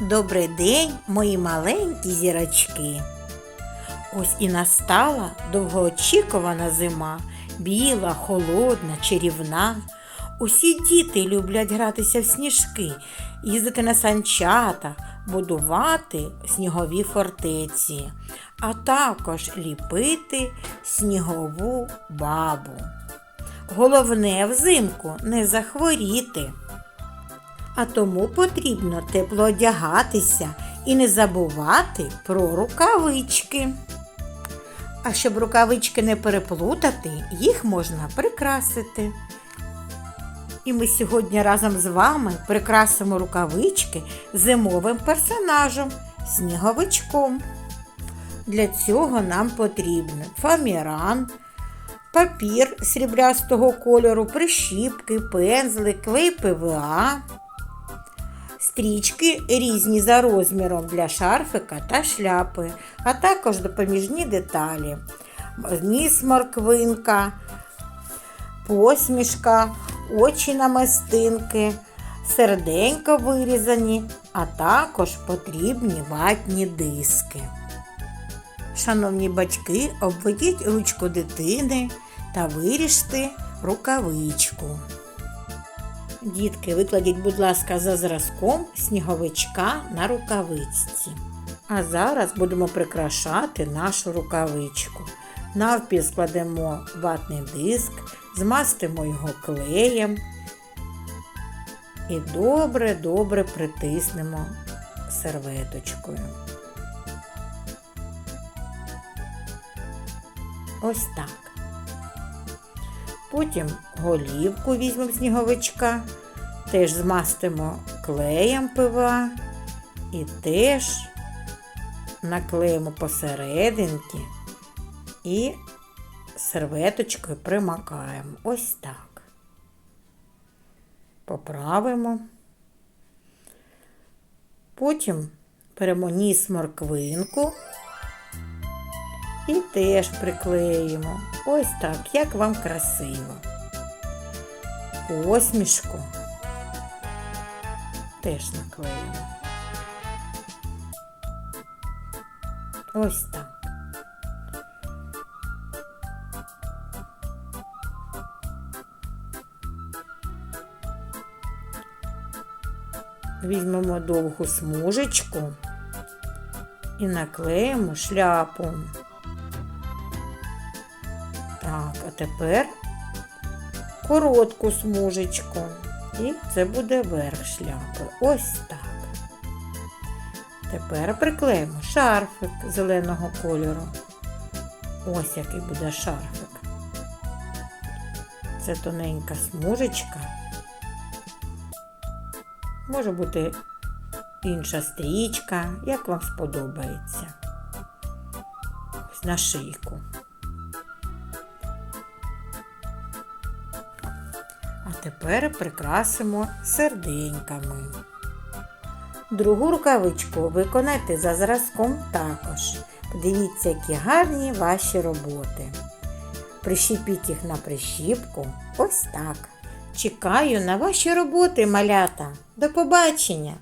Добрий день, мої маленькі зірочки. Ось і настала довгоочікувана зима, біла, холодна, чарівна. Усі діти люблять гратися в сніжки, їздити на санчатах, будувати снігові фортеці, а також ліпити снігову бабу. Головне взимку не захворіти. А тому потрібно тепло одягатися і не забувати про рукавички. А щоб рукавички не переплутати, їх можна прикрасити. І ми сьогодні разом з вами прикрасимо рукавички зимовим персонажем сніговичком. Для цього нам потрібен фаміран, папір сріблястого кольору, прищіпки, пензли, клей ПВА, стрічки різні за розміром для шарфика та шляпи, а також допоміжні деталі. Ніс морквинка, посмішка, очі намистинки, серденько вирізані, а також потрібні ватні диски. Шановні батьки, обведіть ручку дитини та виріжте рукавичку. Дітки, викладіть, будь ласка, за зразком сніговичка на рукавичці. А зараз будемо прикрашати нашу рукавичку. Навпіл складемо ватний диск, змастимо його клеєм і добре-добре притиснемо серветочкою. Ось так. Потім голівку візьмемо сніговичка, теж змастимо клеєм пива і теж наклеїмо посерединки і серветочкою примакаємо. Ось так. Поправимо. Потім беремо ніс морквинку і теж приклеїмо. Ось так, як вам красиво. Посмішку теж наклеїмо. Ось так. Візьмемо довгу смужечку і наклеїмо шляпу. Так, а тепер коротку смужечку. І це буде верх шляпи. Ось так. Тепер приклеїмо шарфик зеленого кольору. Ось який буде шарфик. Це тоненька смужечка. Може бути інша стрічка, як вам сподобається. Ось на шийку. Тепер прикрасимо серденьками. Другу рукавичку виконайте за зразком також. Подивіться, які гарні ваші роботи. Прищепіть їх на прищіпку. Ось так. Чекаю на ваші роботи, малята. До побачення!